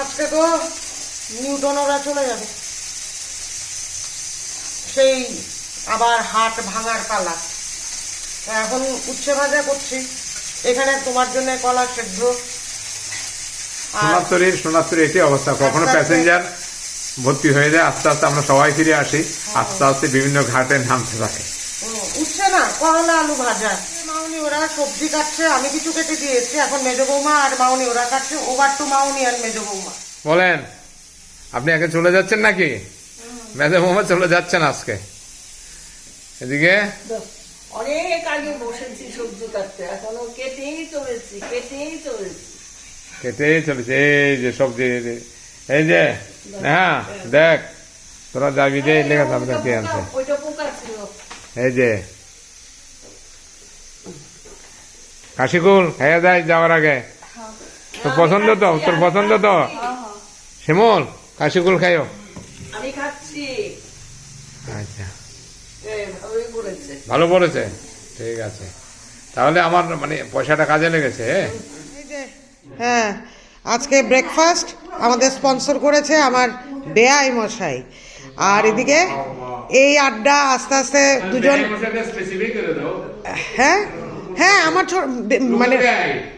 আজকে তো নিউটনরা চলে যাবে। সেই আবার হাট ভাঙার পালা। এখন উচ্ছে ভাজা করছি। এখানে তোমার জন্য কলা সেদ্ধ। সোনাত্তরীর সোনাত্তরী এটি অবস্থা। কখনো প্যাসেঞ্জার ভর্তি হয়ে যায় আস্তে আস্তে আমরা সবাই ফিরে আসি। আস্তে আস্তে বিভিন্ন ঘাটে নামতে থাকে। না করলা আলু ভাজা। মাউনি ওরা সবজি কাটছে আমি কিছু কেটে দিয়েছি। এখন মেজো বৌমা আর মাউনি ওরা কাটছে ওভার টু মাউনি আর মেজো বৌমা। বলেন আপনি একে চলে যাচ্ছেন নাকি? মেজে মোহাম্মদ চলে যাচ্ছেন আজকে। এদিকে? অনেক আগে বসেছি সবজি কাটতে এখনও কেটেই চলেছি কেটেই চলেছি। কেটেই চলেছে এই যে সবজি এই যে হ্যাঁ দেখ তোরা যাবি যে লেখা থাকবে কে আনছে ওইটা পোকা ছিল। এই যে কাশিকুল হ্যাঁ যাই যাওয়ার আগে। তোর পছন্দ তো তোর পছন্দ তো? শিমুল কাশিকুল খাইও। আমি খাচ্ছি। আচ্ছা। ভালো পড়েছে ঠিক আছে। তাহলে আমার মানে পয়সাটা কাজে লেগেছে হ্যাঁ? হ্যাঁ আজকে ব্রেকফাস্ট আমাদের স্পন্সর করেছে আমার বেয়াই মশাই। আর এদিকে এই আড্ডা আস্তে আস্তে দুজন হ্যাঁ? হ্যাঁ আমার ছো- মানে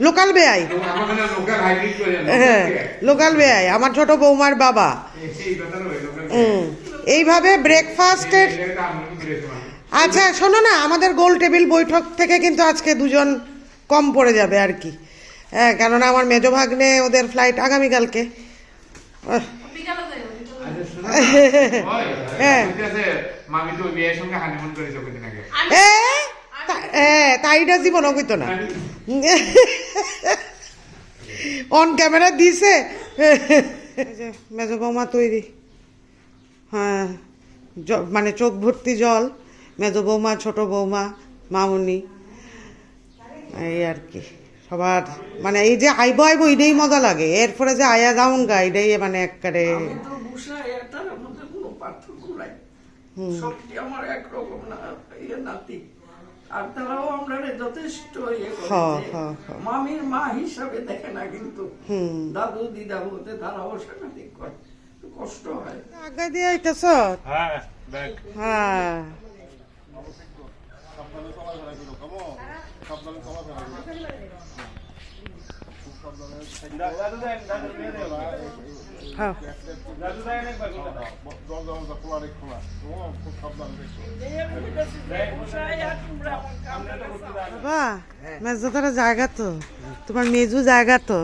লোকাল বেয়াই হ্যাঁ লোকাল বেয়াই আমার ছোট বৌমার বাবা। এইভাবে ব্রেকফাস্টের আচ্ছা শোনো না আমাদের গোল টেবিল বৈঠক থেকে কিন্তু আজকে দুজন কম পড়ে যাবে আর কি। হ্যাঁ কেননা আমার মেজো ভাগ্নে ওদের ফ্লাইট আগামীকালকে। আহ, হ্যাঁ। হ্যাঁ তাইটা জীবন কইতো না। অন ক্যামেরা দিছে। মেজো বৌমা তৈরি। হ্যাঁ মানে চোখ ভর্তি জল। মেজো বৌমা ছোট বৌমা মামুনি। এই আর কি সবার মানে এই যে আইব আইব এটাই মজা লাগে। এরপরে যে আয়া যাউন গা এটাই মানে একবারে সবটি আমার একরকম না ইয়ে নাতি। আর তারাও আমরা যথেষ্ট ইয়ে করেছে। হ, হ। মামির মা হিসাবে দেখে না কিন্তু দাদু দিদা বলতে তারাও সাংঘাতিক করে। কষ্ট হয়। আগে দিয়ে আইতেছ হ্যাঁ হ্যাঁ। হ্যাঁ। বাবা, মেজো তারা জায়গা তো। তোমার মেজু জায়গা তো।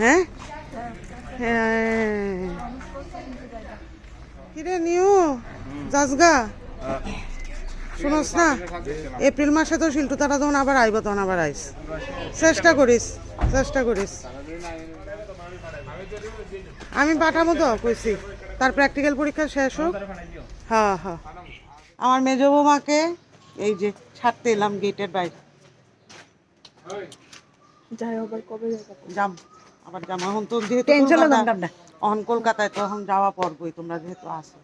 হ্যাঁ? হ্যাঁ। কিরে নিউ? যাসগা শুনোস না? এপ্রিল মাসে তো শিল্টু তারা যখন আবার আইব, তখন আবার আইস। চেষ্টা করিস চেষ্টা করিস। আমি পাঠাবো তো কইছি। তার প্র্যাকটিক্যাল পরীক্ষা শেষ হোক। হ্যাঁ হ্যাঁ। আমার মেজ বৌমাকে এই যে ছাড়তে এলাম গেটের বাইরে। যাই আবার কবে যাম। আবার যাম। এখন তো যেহেতু টেনশন কলকাতা- দাম না এখন কলকাতায় তো এখন যাওয়া পড়বই তোমরা যেহেতু আসো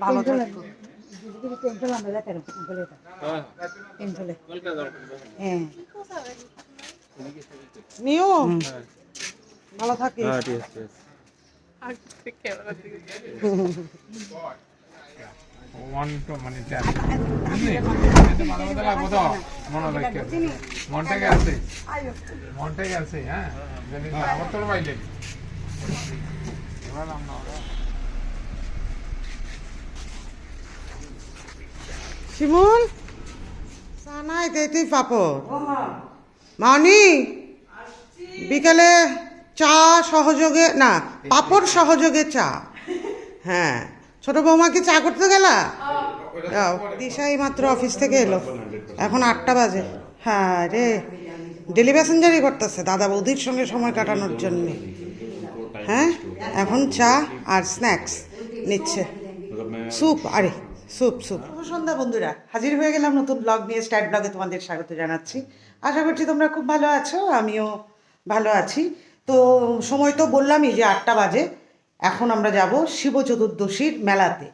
ভালো থাকো। টেনশন আমরা কেন বলে টেনশন হ্যাঁ। নিও ভালো থাকিস? মনটাকে আছে মনটাকে আছে হ্যাঁ জানি আমার তোর বাইলে শিমুল? সানাই তেতুই পাপড়। মানি বিকেলে চা সহযোগে, না, পাপড় সহযোগে চা। হ্যাঁ। ছোট বৌমা কি চা করতে গেলা? দিশাই মাত্র অফিস থেকে এলো। এখন আটটা বাজে। হ্যাঁ রে, ডেলি প্যাসেঞ্জারই করতেছে দাদা বৌদির সঙ্গে সময় কাটানোর জন্য। হ্যাঁ এখন চা আর স্ন্যাক্স নিচ্ছে। স্যুপ আরে স্যুপ স্যুপ সন্ধ্যা বন্ধুরা। হাজির হয়ে গেলাম নতুন ব্লগ নিয়ে স্টার্ট ব্লগে তোমাদের স্বাগত জানাচ্ছি। আশা করছি তোমরা খুব ভালো আছো, আমিও ভালো আছি। তো সময় তো বললামই যে আটটা বাজে। এখন আমরা যাব শিব চতুর্দশীর মেলাতে।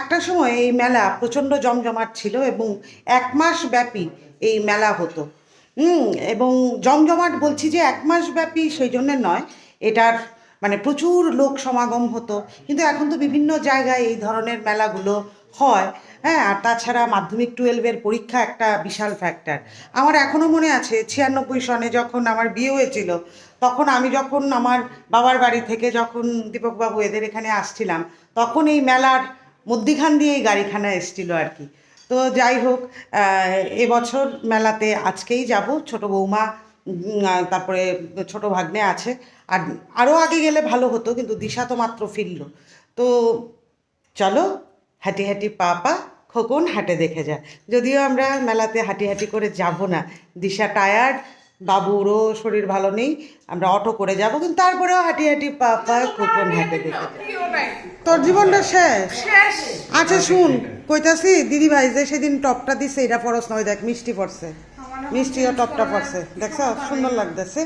একটা সময় এই মেলা প্রচণ্ড জমজমাট ছিল এবং এক মাস ব্যাপী এই মেলা হতো। এবং জমজমাট বলছি যে এক মাস ব্যাপী সেই জন্য নয়, এটার মানে প্রচুর লোক সমাগম হতো। কিন্তু এখন তো বিভিন্ন জায়গায় এই ধরনের মেলাগুলো হয়। হ্যাঁ আর তাছাড়া মাধ্যমিক টুয়েলভের পরীক্ষা একটা বিশাল ফ্যাক্টর আমার এখনও মনে আছে ছিয়ানব্বই সনে যখন আমার বিয়ে হয়েছিল তখন আমি যখন আমার বাবার বাড়ি থেকে যখন দীপকবাবু এদের এখানে আসছিলাম, তখন এই মেলার মধ্যিখান দিয়েই গাড়িখানা এসছিল আর কি। তো যাই হোক এবছর মেলাতে আজকেই যাব। ছোট বৌমা তারপরে ছোট ভাগ্নে আছে। আর আরও আগে গেলে ভালো হতো, কিন্তু দিশা তো মাত্র ফিরল। তো চলো, হাঁটি হাঁটি পা পা, খোকন হাঁটে দেখে যায় যদিও আমরা মেলাতে হাঁটি হাঁটি করে যাব না। দিশা টায়ার্ড বাবুরও শরীর ভালো নেই আমরা অটো করে যাব কিন্তু তারপরেও হাঁটি হাঁটি পা পা খোকন হাঁটে দেখে তোর জীবনটা শেষ? শেষ। আচ্ছা শুন কইতাছি দিদি ভাই যে সেদিন টপটা দিছে এটা পরস নয় দেখ মিষ্টি পড়ছে মিষ্টিও টপটা পড়ছে দেখছ সুন্দর লাগতেছে।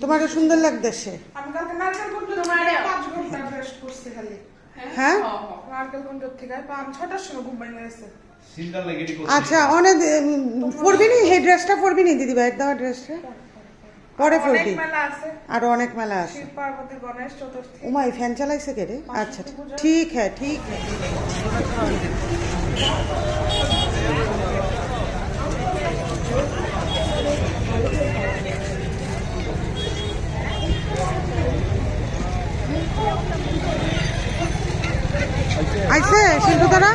তোমাকে সুন্দর লাগতেছে। খালি। হ্যাঁ? নারকেল কুণ্ডুর থেকে পাঁচ ছটার সময় ঘুম ভেঙে গেছে। আচ্ছা অনেক পরবি নি এই ড্রেসটা পরবি নি দিদি ভাইয়ের দেওয়া ড্রেসটা পরে অনেক পরবি। আরও অনেক মেলা আছে। উমাই ফ্যান চালাইছে কে রে? আচ্ছা ঠিক হ্যাঁ ঠিক হ্যাঁ। আইছে? সিন্ধু তারা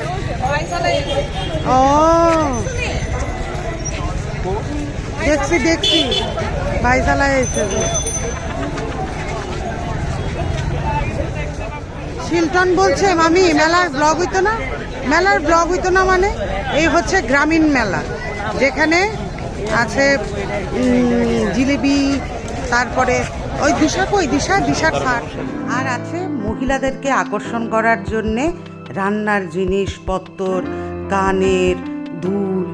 ও। দেখছি দেখছি। ভাই চালাই শিলটন বলছে, মামি, মেলার ব্লগ হইতো না? মেলার ব্লগ হইতো না মানে? এই হচ্ছে গ্রামীণ মেলা, যেখানে আছে জিলিপি, তারপরে ওই দিশা কই? দিশা দিশার খাট, আর আছে মহিলাদেরকে আকর্ষণ করার জন্যে রান্নার জিনিসপত্র কানের দুল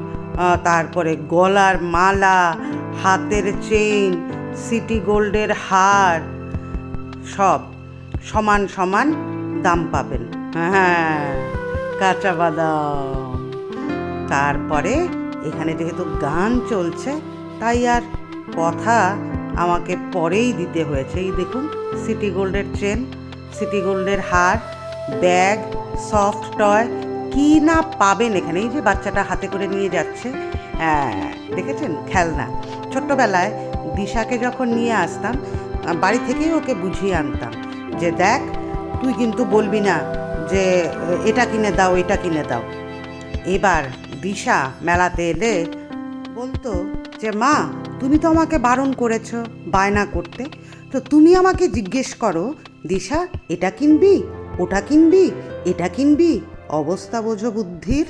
তারপরে গলার মালা, হাতের চেইন, সিটি গোল্ডের হার, সব সমান সমান দাম পাবেন। হ্যাঁ কাঁচা বাদাম। তারপরে এখানে যেহেতু গান চলছে, তাই আর কথা আমাকে পরেই দিতে হয়েছে। এই দেখুন, সিটি গোল্ডের চেন। সিটি গোল্ডের হার, ব্যাগ, সফট টয়, কি না পাবেন এখানে? এই যে বাচ্চাটা হাতে করে নিয়ে যাচ্ছে দেখেছেন? খেলনা। ছোট্টবেলায় দিশাকে যখন নিয়ে আসতাম বাড়ি থেকেই ওকে বুঝিয়ে আনতাম যে, দেখ, তুই কিন্তু বলবি না যে, এটা কিনে দাও, এটা কিনে দাও। এবার দিশা মেলাতে এলে বলতো যে, মা, তুমি তো আমাকে বারণ করেছ বায়না করতে। তো তুমি আমাকে জিজ্ঞেস করো দিশা এটা কিনবি ওটা কিনবি এটা কিনবি অবস্থা বোঝো বুদ্ধির।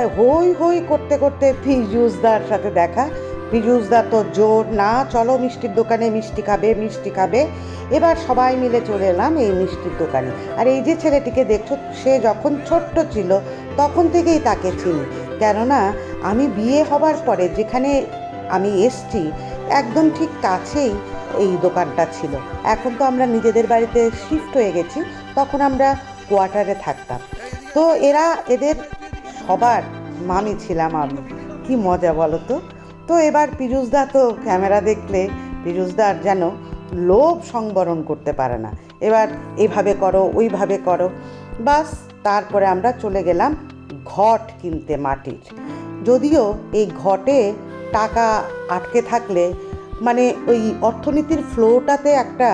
মেলায় হই হই করতে করতে ফিজুসদার সাথে দেখা। ফিজুসদা তো জোর, না, চলো মিষ্টির দোকানে মিষ্টি খাবে মিষ্টি খাবে। এবার সবাই মিলে চলে এলাম এই মিষ্টির দোকানে। আর এই যে ছেলেটিকে দেখছ, সে যখন ছোট্ট ছিল, তখন থেকেই তাকে চিনি। কেননা, আমি বিয়ে হবার পরে যেখানে আমি এসছি, একদম ঠিক কাছেই এই দোকানটা ছিল। এখন তো আমরা নিজেদের বাড়িতে শিফট হয়ে গেছি, তখন আমরা কোয়ার্টারে থাকতাম। তো এরা এদের সবার মামি ছিলাম আমি। কি মজা বলো তো? তো এবার পিরুজদা তো ক্যামেরা দেখলে পিরুজদার যেন লোভ সংবরণ করতে পারে না। এবার এভাবে করো, ওইভাবে করো। বাস, তারপরে আমরা চলে গেলাম ঘট কিনতে মাটির। যদিও এই ঘটে টাকা আটকে থাকলে মানে ওই অর্থনীতির ফ্লোটাতে একটা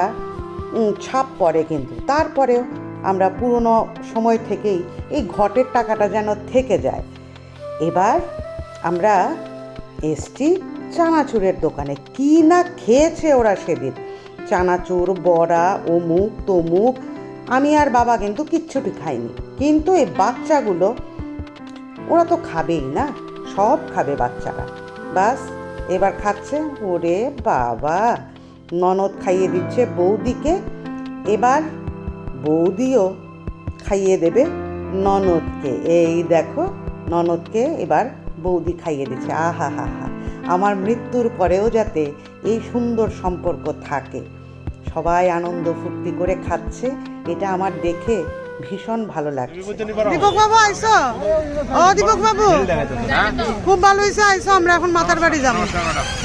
ছাপ পড়ে কিন্তু। তারপরেও আমরা পুরনো সময় থেকেই এই ঘটের টাকাটা যেন থেকে যায়। এবার আমরা এসছি চানাচুরের দোকানে। কি না খেয়েছে ওরা সেদিন? চানাচুর, বড়া, অমুক, তমুক, আমি আর বাবা কিন্তু কিচ্ছুটি খাইনি। কিন্তু এই বাচ্চাগুলো, ওরা তো খাবেই না? সব খাবে বাচ্চারা। বাস, এবার খাচ্ছে। ওরে বাবা! ননদ খাইয়ে দিচ্ছে বৌদিকে। এবার বৌদিও খাইয়ে দেবে ননদকে। এই দেখো ননদকে এবার বৌদি খাইয়ে দিচ্ছে। আহা হা হা। আমার মৃত্যুর পরেও যাতে এই সুন্দর সম্পর্ক থাকে। সবাই আনন্দ ফুর্তি করে খাচ্ছে। এটা আমার দেখে ভীষণ ভালো লাগছে। দীপক বাবু আইসো? ও দীপক বাবু খুব ভালো হয়েছে আইসো আমরা এখন মাতার বাড়ি যাব।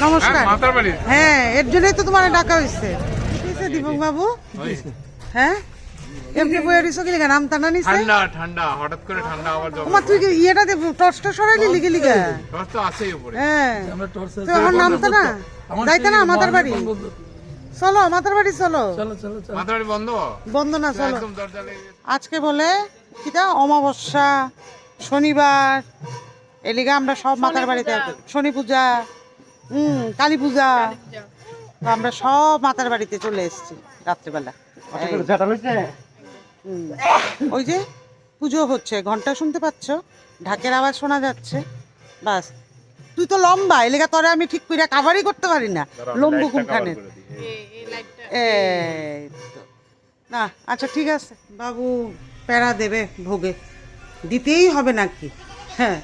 নমস্কার। হ্যাঁ, মাতার বাড়ি? হ্যাঁ এর জন্যই তো তোমার ডাকা হয়েছে। দীপক বাবু হ্যাঁ? এমনি দিছো কি লিখা নাম টানা নিছে? ঠান্ডা ঠান্ডা হঠাৎ করে ঠান্ডা আবার তোমার তুই কি ইয়েটা দেব টর্চটা সরাইলি লিখে লিখে? টর্চ তো আছেই উপরে। হ্যাঁ। তো এখন নামতা না যাইতে না মাতার বাড়ি? চলো মাতার বাড়ি চলো। মাতার বাড়ি বন্ধ? বন্ধ না চলো। একদম দরজা লেগে আজকে বলে কিটা? অমাবস্যা শনিবার। এলিগা আমরা সব মাতার বাড়িতে শনি পূজা। হুম কালী পূজা। তো আমরা সব মাতার বাড়িতে চলে এসেছি রাত্রেবেলা। ওই যে পুজো হচ্ছে ঘণ্টা শুনতে পাচ্ছ? ঢাকের আওয়াজ শোনা যাচ্ছে। বাস। তুই তো লম্বা এলাকা তরে আমি ঠিক করে কাভারই করতে পারি না। লম্বু তো না আচ্ছা ঠিক আছে। বাবু প্যারা দেবে ভোগে। দিতেই হবে নাকি? হ্যাঁ।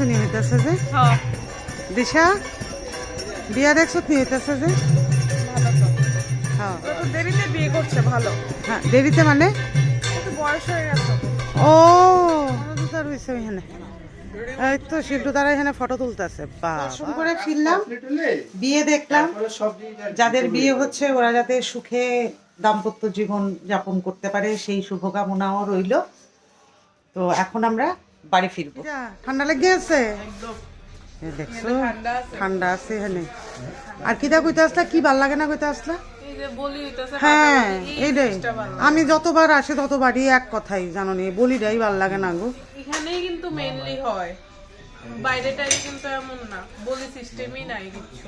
দেখছ নি হইতেছে যে? দিশা বিয়া দেখছ নি হইতেছে যে? হ্যাঁ তো দেরিতে বিয়ে করছে ভালো। হ্যাঁ দেরিতে মানে? একটু বয়স হয়ে গেছে। ও এই তো শিল্টু তারা এখানে ফটো তুলতেছে দর্শন করে ফিরলাম বিয়ে দেখলাম। যাদের বিয়ে হচ্ছে ওরা যাতে সুখে দাম্পত্য জীবন যাপন করতে পারে সেই শুভকামনাও রইল। তো এখন আমরা বাড়ি ফিরবো। ঠান্ডা লেগে আছে? দেখছ ঠান্ডা আছে। এখানে। আর কিটা কইতে আসলা? কি ভালো লাগে না কইতে আসলা? হ্যাঁ এইটাই আমি যতবার আসি ততবারই এক কথাই জানো নি বলিটাই ভালো লাগে না গো। এখানেই কিন্তু মেনলি হয়। বাইরে টাইরে কিন্তু এমন না বলি সিস্টেমই নাই কিছু।